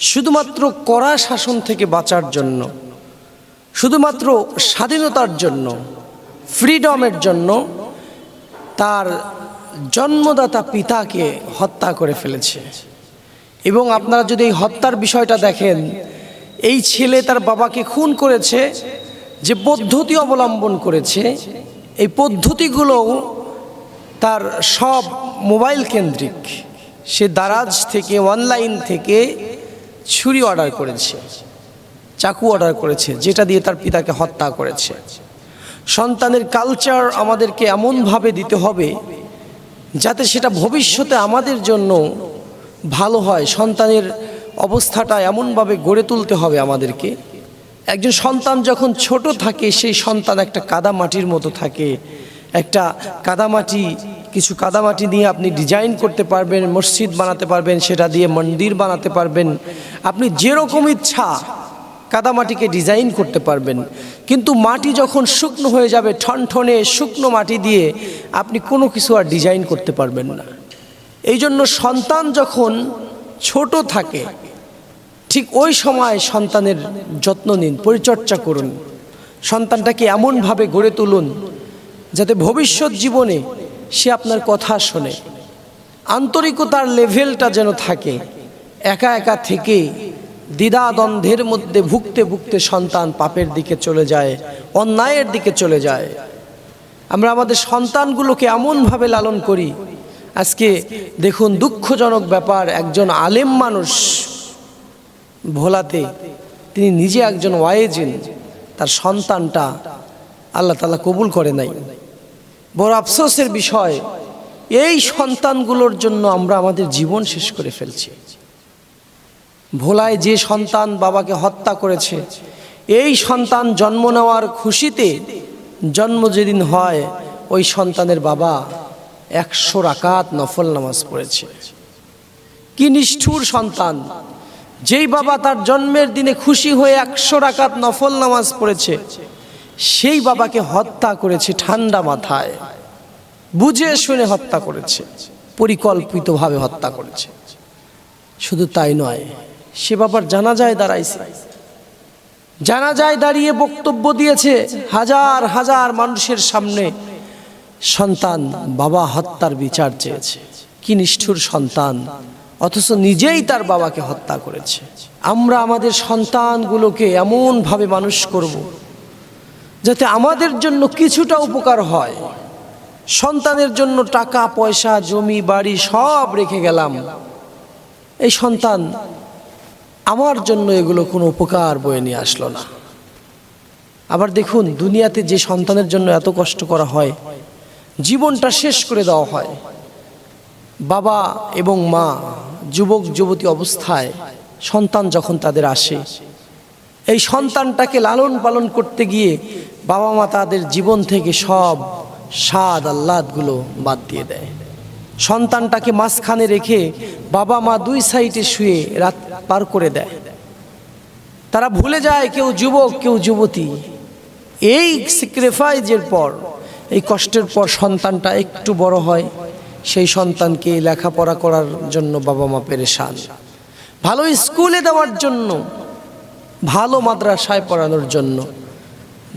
শুধুমাত্র কড়া শাসন থেকে বাঁচার জন্য, শুধুমাত্র স্বাধীনতার জন্য, ফ্রিডমের জন্য তার জন্মদাতা পিতাকে হত্যা করে ফেলেছে। এবং আপনারা যদি এই হত্যার বিষয়টা দেখেন, এই ছেলে তার বাবাকে খুন করেছে, যে পদ্ধতি অবলম্বন করেছে, এই পদ্ধতিগুলো তার সব মোবাইল কেন্দ্রিক। সে দারাজ থেকে, অনলাইন থেকে ছুরি অর্ডার করেছে, চাকু অর্ডার করেছে, যেটা দিয়ে তার পিতাকে হত্যা করেছে। সন্তানের কালচার আমাদেরকে এমনভাবে দিতে হবে যাতে সেটা ভবিষ্যতে আমাদের জন্য ভালো হয়। সন্তানের অবস্থাটা এমনভাবে গড়ে তুলতে হবে আমাদেরকে। একজন সন্তান যখন ছোট থাকে, সেই সন্তান একটা কাদামাটির মতো থাকে, একটা কাদামাটি কিছু কাদামাটি দিয়ে আপনি ডিজাইন করতে পারবেন, মসজিদ বানাতে পারবেন, সেটা দিয়ে মন্দির বানাতে পারবেন। আপনি যেরকম ইচ্ছা কাদামাটিকে ডিজাইন করতে পারবেন। কিন্তু মাটি যখন শুকনো হয়ে যাবে, ঠনঠনে শুকনো মাটি দিয়ে আপনি কোনো কিছু আর ডিজাইন করতে পারবেন না। এই জন্য সন্তান যখন ছোট থাকে, ঠিক ওই সময় সন্তানের যত্ন নিন, পরিচর্যা করুন। সন্তানটাকে এমনভাবে গড়ে তুলুন, যাতে ভবিষ্যৎ জীবনে সে আপনার কথা শোনে। আন্তরিকতার লেভেলটা যেন থাকে। একা একা থেকে দ্বিধাদ্বন্দ্বের মধ্যে ভুগতে ভুগতে সন্তান পাপের দিকে চলে যায়, অন্যায়ের দিকে চলে যায়। আমরা আমাদের সন্তানগুলোকে এমনভাবে লালন করি। আজকে দেখুন, দুঃখজনক ব্যাপার, একজন আলেম মানুষ ভোলাতে তিনি নিজে একজন ওয়াইজিন, তার সন্তানটা আল্লাহ তালা কবুল করে নাই। বড় আফসোসের বিষয়, এই সন্তানগুলোর জন্য আমরা আমাদের জীবন শেষ করে ফেলছি। ভোলায় যে সন্তান বাবাকে হত্যা করেছে, এই সন্তান জন্ম নেওয়ার খুশিতে জন্ম যেদিন হয়, ওই সন্তানের বাবা একশো রাকাত নফল নামাজ পড়েছে। কি নিষ্ঠুর সন্তান, যেই বাবা তার জন্মের দিনে খুশি হয়ে একশো রাকাত নফল নামাজ পড়েছে সেই বাবাকে হত্যা করেছে ঠান্ডা মাথায়। বুঝে শুনে হত্যা করেছে, পরিকল্পিতভাবে হত্যা করেছে। শুধু তাই নয়, সে বাবার জানাজায় দাঁড়াইছে। জানাজায় দাঁড়িয়ে বক্তব্য দিয়েছে হাজার হাজার মানুষের সামনে, সন্তান বাবা হত্যার বিচার চেয়েছে। কি নিষ্ঠুর সন্তান, অথচ নিজেই তার বাবাকে হত্যা করেছে। আমরা আমাদের সন্তানগুলোকে এমনভাবে মানুষ করব যাতে আমাদের জন্য কিছুটা উপকার হয়। সন্তানের জন্য টাকা, পয়সা, জমি, বাড়ি সব রেখে গেলাম। এই সন্তান আমার জন্য এগুলো কোনো উপকার বয়ে নিয়ে আসলো না। আবার দেখুন, দুনিয়াতে যে সন্তানের জন্য এত কষ্ট করা হয়, জীবনটা শেষ করে দেওয়া হয়। বাবা এবং মা, যুবক, যুবতী অবস্থায় সন্তান যখন তাদের আসে, এই সন্তানটাকে লালন পালন করতে গিয়ে বাবা মা তাদের জীবন থেকে সব স্বাদ আহ্লাদগুলো বাদ দিয়ে দেয়। সন্তানটাকে মাঝখানে রেখে বাবা মা দুই সাইডে শুয়ে রাত পার করে দেয়। তারা ভুলে যায়, কেউ যুবক, কেউ যুবতী। এই স্যাক্রিফাইজের পর, এই কষ্টের পর সন্তানটা একটু বড় হয়, সেই সন্তানকে লেখাপড়া করার জন্য বাবা মা পেরেশান। ভালো স্কুলে দেওয়ার জন্য, ভালো মাদ্রাসায় পড়ানোর জন্য।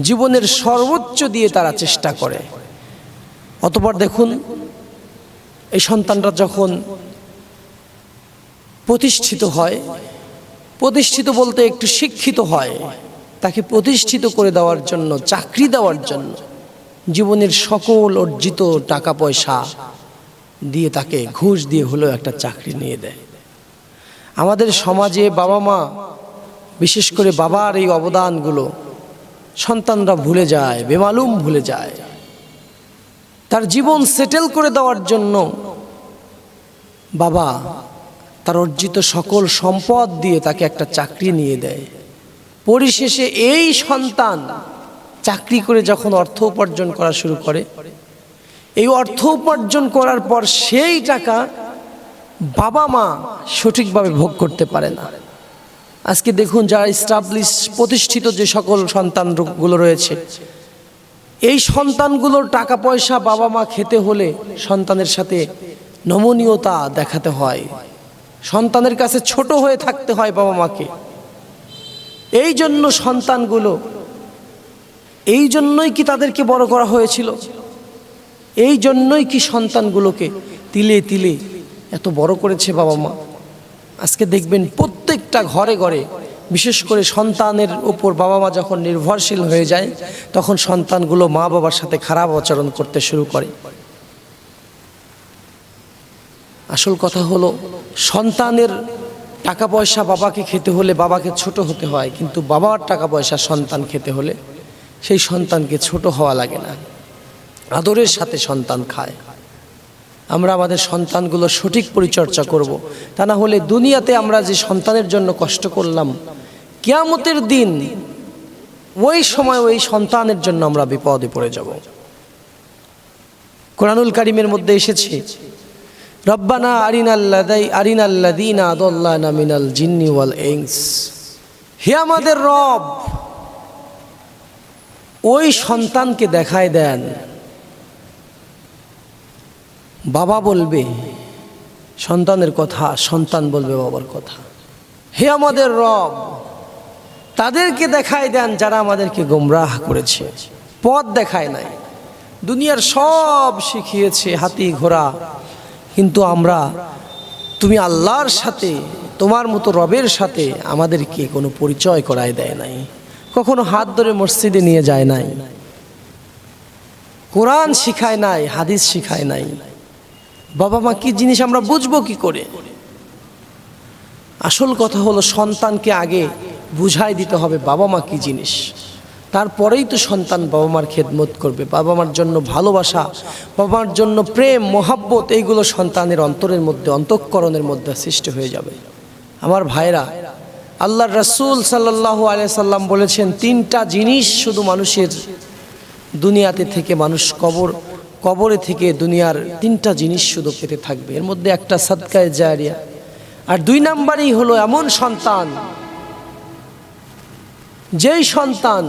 জীবনের সর্বোচ্চ দিয়ে তারা চেষ্টা করে। অতপর দেখুন, এই সন্তানরা যখন প্রতিষ্ঠিত হয়, প্রতিষ্ঠিত বলতে একটু শিক্ষিত হয়, তাকে প্রতিষ্ঠিত করে দেওয়ার জন্য, চাকরি দেওয়ার জন্য জীবনের সকল অর্জিত টাকা পয়সা দিয়ে তাকে ঘুষ দিয়ে হলেও একটা চাকরি নিয়ে দেয়। আমাদের সমাজে বাবা মা বিশেষ করে বাবার এই অবদানগুলো সন্তানরা ভুলে যায়, বেমালুম ভুলে যায়। তার জীবন সেটেল করে দেওয়ার জন্য বাবা তার অর্জিত সকল সম্পদ দিয়ে তাকে একটা চাকরি নিয়ে দেয়। পরিশেষে এই সন্তান চাকরি করে যখন অর্থ উপার্জন করা শুরু করে, এই অর্থ উপার্জন করার পর সেই টাকা বাবা মা সঠিকভাবে ভোগ করতে পারে না। আজকে দেখুন যারা স্টাবলিশ প্রতিষ্ঠিত যে সকল সন্তানগুলো রয়েছে, এই সন্তানগুলোর টাকা পয়সা বাবা মা খেতে হলে সন্তানের সাথে নমনীয়তা দেখাতে হয়। সন্তানের কাছে ছোট হয়ে থাকতে হয় বাবা মাকে। এই জন্য সন্তানগুলো, এই জন্যই কি তাদেরকে বড় করা হয়েছিল? এই জন্যই কি সন্তানগুলোকে তিলে তিলে এত বড় করেছে বাবা মা? আজকে দেখবেন প্রত্যেকটা ঘরে ঘরে, বিশেষ করে সন্তানের উপর বাবা মা যখন নির্ভরশীল হয়ে যায়, তখন সন্তানগুলো মা বাবার সাথে খারাপ আচরণ করতে শুরু করে। আসল কথা হলো, সন্তানের টাকা পয়সা বাবাকে খেতে হলে বাবাকে ছোট হতে হয়, কিন্তু বাবার টাকা পয়সা সন্তান খেতে হলে সেই সন্তানকে ছোট হওয়া লাগে না। আদরের সাথে সন্তান খায়। আমরা আমাদের সন্তানগুলো সঠিক পরিচর্যা করব। তা না হলে দুনিয়াতে আমরা যে সন্তানের জন্য কষ্ট করলাম, কিয়ামতের দিন ওই সময় ওই সন্তানের জন্য আমরা বিপদে পড়ে যাব কোরআনুল কারিমের মধ্যে এসেছে, রব্বানা আরিনাল্লাদাই আরিনাল্লাদিনা আদল্লানা মিনাল জিন্নি ওয়াল ইনস হে আমাদের রব, ওই সন্তানকে দেখায় দেন বাবা বলবে, সন্তানের কথা, সন্তান বলবে বাবার কথা। হে আমাদের রব, তাদেরকে দেখায় দেন যারা আমাদেরকে গোমরাহ করেছে। পথ দেখায় নাই। দুনিয়ার সব শিখিয়েছে হাতি ঘোড়া। কিন্তু আমরা, তুমি আল্লাহর সাথে, তোমার মতো রবের সাথে আমাদেরকে কোনো পরিচয় করায় দেয় নাই। কখনো হাত ধরে মসজিদে নিয়ে যায় নাই। কোরআন শিখায় নাই, হাদিস শিখায় নাই। বাবা মা, কি জিনিস আমরা বুঝব কি করে? আসল কথা হলো সন্তানকে আগে বুঝাই দিতে হবে বাবা মা কি জিনিস। তারপরেই তো সন্তান বাবা মার খেদমত করবে। বাবা মার জন্য ভালোবাসা, বাবা মার জন্য প্রেম, মহাব্বত, এইগুলো সন্তানের অন্তরের মধ্যে, অন্তঃকরণের মধ্যে সৃষ্টি হয়ে যাবে। আমার ভাইরা আল্লাহর রসুল সাল্লাহ আলিয়া সাল্লাম বলেছেন, তিনটা জিনিস শুধু মানুষের দুনিয়াতে থেকে মানুষ কবর কবরে থেকে দুনিয়ার তিনটা জিনিস শুধু পেতে থাকবে। এর মধ্যে একটা সদকায় জারিয়া। আর দুই নাম্বারই হলো এমন সন্তান, যেই সন্তান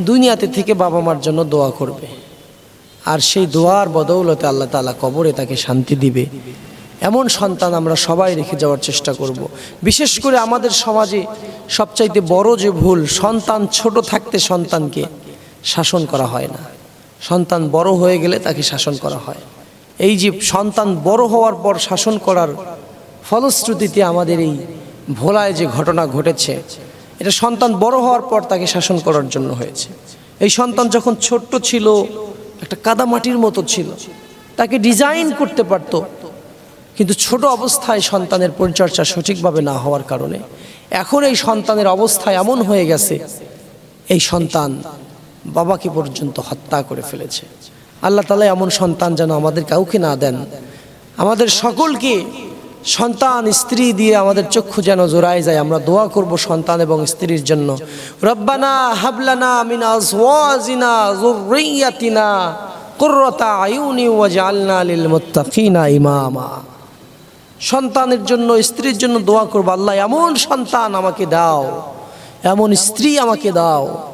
দুনিয়াতে থেকে বাবা মার জন্য দোয়া করবে। আর সেই দোয়ার বদৌলতে আল্লাহ তালা কবরে তাকে শান্তি দিবে। এমন সন্তান আমরা সবাই রেখে যাওয়ার চেষ্টা করব। বিশেষ করে আমাদের সমাজে সবচাইতে বড় যে ভুল, সন্তান ছোট থাকতে সন্তানকে শাসন করা হয় না। সন্তান বড় হয়ে গেলে তাকে শাসন করা হয়। এই যে সন্তান বড় হওয়ার পর শাসন করার ফলশ্রুতিতে আমাদের এই ভোলায় যে ঘটনা ঘটেছে, এটা সন্তান বড় হওয়ার পর তাকে শাসন করার জন্য হয়েছে। এই সন্তান যখন ছোট্ট ছিল, একটা কাদামাটির মতো ছিল, তাকে ডিজাইন করতে পারতো, কিন্তু ছোট অবস্থায় সন্তানের পরিচর্যা সঠিকভাবে না হওয়ার কারণে, এখন এই সন্তানের অবস্থা এমন হয়ে গেছে, এই সন্তান বাবাকে পর্যন্ত হত্যা করে ফেলেছে। আল্লাহ তালা এমন সন্তান যেন আমাদের কাউকে না দেন। আমাদের সকলকে সন্তান, স্ত্রী দিয়ে আমাদের চক্ষু যেন জোড়ায় যায়। আমরা দোয়া করব সন্তান এবং স্ত্রীর জন্য। রব্বানা হাবলানা মিনা আজওয়াজিনা যুররিয়াতিনা কুররাতা আয়ুনি ওয়াজআলনা লিল মুত্তাকিনা ইমামা। সন্তানের জন্য, স্ত্রীর জন্য দোয়া করব। আল্লাহ এমন সন্তান আমাকে দাও। এমন স্ত্রী আমাকে দাও।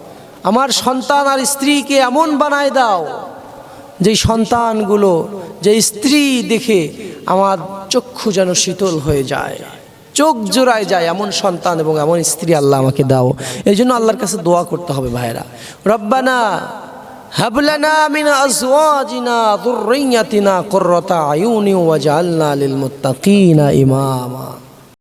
আমার সন্তান আর স্ত্রীকে এমন বানায় দাও যে সন্তানগুলো যে স্ত্রী দেখে আমার চক্ষু যেন শীতল হয়ে যায়, চোখ জোড়ায় যায় এমন সন্তান এবং এমন স্ত্রী আল্লাহ আমাকে দাও। এই জন্য আল্লাহর কাছে দোয়া করতে হবে ভাইরা রব্বানা হাবলানা মিন ইমামা।